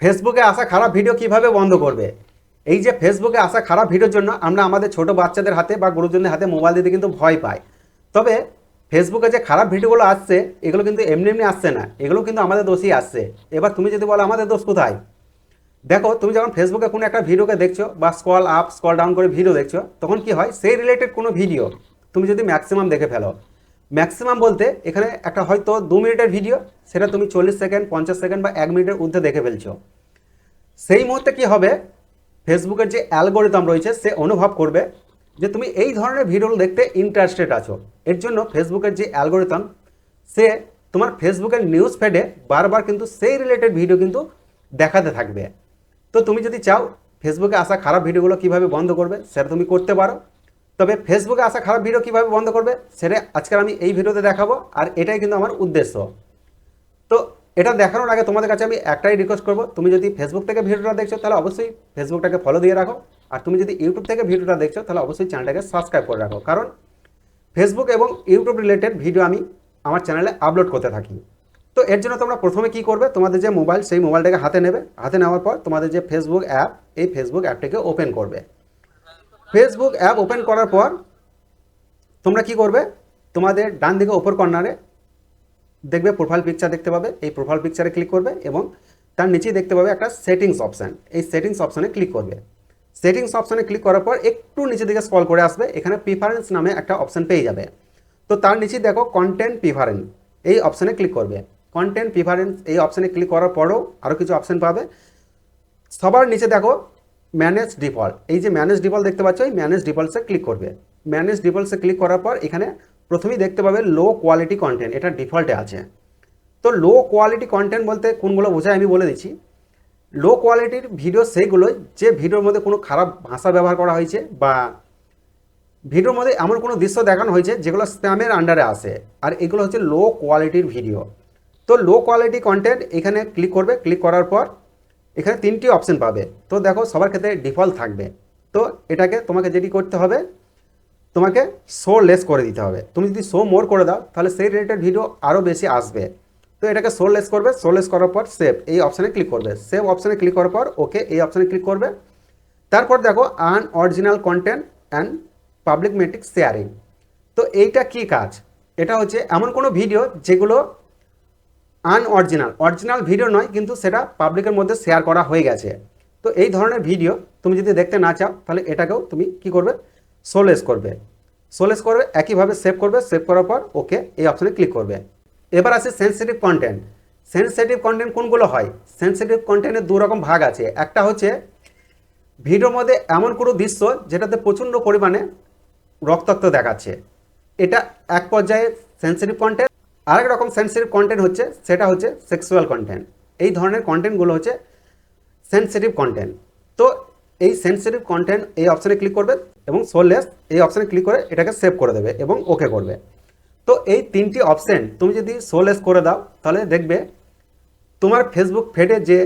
ফেসবুকে আসা খারাপ ভিডিও কীভাবে বন্ধ করবে? এই যে ফেসবুকে আসা খারাপ ভিডিওর জন্য আমরা আমাদের ছোট বাচ্চাদের হাতে বা গুরুজনদের হাতে মোবাইল দিতে কিন্তু ভয় পাই। তবে ফেসবুকে যে খারাপ ভিডিওগুলো আসছে, এগুলো কিন্তু এমনি এমনি আসছে না। এগুলো কিন্তু আমাদের দোষই আসছে। এবার তুমি যদি বলো, আমাদের দোষ কোথায়? দেখো, তুমি যখন ফেসবুকে কোনো একটা ভিডিওকে দেখছ বা স্কল আপ স্কল ডাউন করে ভিডিও দেখছ, তখন কি হয়? সেই রিলেটেড কোনো ভিডিও তুমি যদি ম্যাক্সিমাম দেখে ফেলো। ম্যাক্সিমাম বলতে এখানে একটা হয়তো দু মিনিটের ভিডিও সেটা তুমি চল্লিশ সেকেন্ড পঞ্চাশ সেকেন্ড বা এক মিনিটের ঊর্ধ্বে দেখে ফেলছো। সেই মুহূর্তে কি হবে? ফেসবুকের যে অ্যালগোরিদম রয়েছে, সে অনুভব করবে যে তুমি এই ধরনের ভিডিও দেখতে ইন্টারেস্টেড আছো। এর জন্য ফেসবুকের যে অ্যালগোরিদম সে তোমার ফেসবুকের নিউজ ফেডে বারবার কিন্তু সেই রিলেটেড ভিডিও কিন্তু দেখাতে থাকবে। তো তুমি যদি চাও ফেসবুকে আসা খারাপ ভিডিওগুলো কীভাবে বন্ধ করবে, সেটা তুমি করতে পারো। তবে ফেসবুকে আসা খারাপ ভিডিও কীভাবে বন্ধ করবে, সেটা আজকাল আমি এই ভিডিওতে দেখাবো, আর এটাই কিন্তু আমার উদ্দেশ্য। তো এটা দেখানোর আগে তোমাদের কাছে আমি একটাই রিকোয়েস্ট করব, তুমি যদি ফেসবুক থেকে ভিডিওটা দেখছ, তাহলে অবশ্যই ফেসবুকটাকে ফলো দিয়ে রাখো, আর তুমি যদি ইউটিউব থেকে ভিডিওটা দেখছ, তাহলে অবশ্যই চ্যানেলটাকে সাবস্ক্রাইব করে রাখো, কারণ ফেসবুক এবং ইউটিউব রিলেটেড ভিডিও আমি আমার চ্যানেলে আপলোড করতে থাকি। তো এর জন্য তোমরা প্রথমে কি করবে, তোমাদের যে মোবাইল সেই মোবাইলটাকে হাতে নেবে, হাতে নেওয়ার পর তোমাদের যে ফেসবুক অ্যাপ এই ফেসবুক অ্যাপটাকে ওপেন করবে। ফেসবুক অ্যাপ ওপেন করার পর তোমরা কি করবে? তোমাদের ডান দিকে ওপর কর্নারে দেখবে প্রোফাইল পিকচার দেখতে পাবে। এই প্রোফাইল পিকচারে ক্লিক করবে এবং তার নিচেই দেখতে পাবে একটা সেটিংস অপশান এই সেটিংস অপশানে ক্লিক করবে। সেটিংস অপশানে ক্লিক করার পর একটু নিচে দিকে স্কল করে আসবে। এখানে প্রিফারেন্স নামে একটা অপশান পেয়ে যাবে। তো তার নিচে দেখো কন্টেন্ট প্রিফারেন্স এই অপশানে ক্লিক করবে। কন্টেন্ট প্রিফারেন্স এই অপশানে ক্লিক করার পরও আরও কিছু অপশান পাবে। সবার নিচে দেখো ম্যানেজ ডিফল্ট এই যে ম্যানেজ ডিফল্ট দেখতে পাচ্ছ, এই ম্যানেজ ডিফল্টসে ক্লিক করবে। ম্যানেজ ডিফল্টসে ক্লিক করার পর এখানে প্রথমেই দেখতে পাবে লো কোয়ালিটি কন্টেন্ট এটা ডিফল্টে আছে। তো লো কোয়ালিটি কন্টেন্ট বলতে কোনগুলো বোঝায় আমি বলে দিচ্ছি। লো কোয়ালিটির ভিডিও সেইগুলো যে ভিডিওর মধ্যে কোনো খারাপ ভাষা ব্যবহার করা হয়েছে বা ভিডিওর মধ্যে এমন কোনো দৃশ্য দেখানো হয়েছে যেগুলো স্প্যামের আন্ডারে আসে আর এগুলো হচ্ছে লো কোয়ালিটির ভিডিও তো লো কোয়ালিটি কন্টেন্ট এখানে ক্লিক করবে। ক্লিক করার পর এখানে তিনটি অপশন পাবে। তো দেখো সবার ক্ষেত্রে ডিফল্ট থাকবে। তো এটাকে তোমাকে যেটি করতে হবে, তোমাকে শো লেস করে দিতে হবে। তুমি যদি শো মোর করে দাও, তাহলে সেই রিলেটেড ভিডিও আরও বেশি আসবে। তো এটাকে শো লেস করবে শো লেস করার পর সেভ এই অপশানে ক্লিক করবে। সেভ অপশানে ক্লিক করার পর ওকে এই অপশানে ক্লিক করবে। তারপর দেখো unoriginal content and public metric sharing তো এইটা কি কাজ? এটা হচ্ছে এমন কোনো ভিডিও যেগুলো আনঅরিজিনাল অরিজিনাল ভিডিও নয়, কিন্তু সেটা পাবলিকের মধ্যে শেয়ার করা হয়ে গেছে। তো এই ধরনের ভিডিও তুমি যদি দেখতে না চাও, তাহলে এটাকেও তুমি কি করবে? সোলেস করবে। সোলেস করবে একইভাবে সেভ করবে। সেভ করার পর ওকে এই অপশানে ক্লিক করবে। এবার আছে সেন্সিটিভ কন্টেন্ট সেন্সিটিভ কন্টেন্ট কোনগুলো হয়? সেন্সিটিভ কন্টেন্টের দু রকম ভাগ আছে। একটা হচ্ছে ভিডিওর মধ্যে এমন কোনো দৃশ্য যেটাতে প্রচণ্ড পরিমাণে রক্তাক্ত দেখাচ্ছে। এটা এক পর্যায়ে সেন্সিটিভ কন্টেন্ট আরেক রকম সেন্সিটিভ কন্টেন্ট হচ্ছে, সেটা হচ্ছে সেক্সুয়াল কন্টেন্ট এই ধরনের কন্টেন্টগুলো হচ্ছে সেন্সিটিভ কন্টেন্ট তো এই সেন্সিটিভ কন্টেন্ট এই অপশানে ক্লিক করবে এবং সোললেস এই অপশানে ক্লিক করে এটাকে সেভ করে দেবে এবং ওকে করবে। তো এই তিনটি অপশান তুমি যদি সোললেস করে দাও, তাহলে দেখবে তোমার ফেসবুক ফেডে যে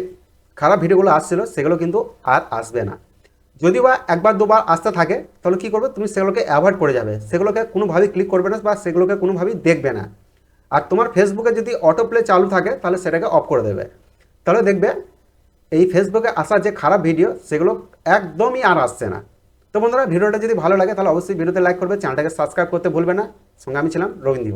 খারাপ ভিডিওগুলো আসছিল, সেগুলো কিন্তু আর আসবে না। যদি বা একবার দুবার আসতে থাকে, তাহলে কী করবে? তুমি সেগুলোকে অ্যাভয়েড করে যাবে। সেগুলোকে কোনোভাবেই ক্লিক করবে না বা সেগুলোকে কোনোভাবেই দেখবে না। আর তোমার ফেসবুকে যদি অটো প্লে চালু থাকে, তাহলে সেটাকে অফ করে দেবে। তাহলে দেখবে, এই ফেসবুকে আসা যে খারাপ ভিডিও সেগুলো একদমই আর আসছে না। তো বন্ধুরা, ভিডিওটা যদি ভালো লাগে, তাহলে অবশ্যই ভিডিওতে লাইক করবে চ্যানেলটাকে সাবস্ক্রাইব করতে ভুলবে না। সঙ্গে আমি ছিলাম রবীন্দ্র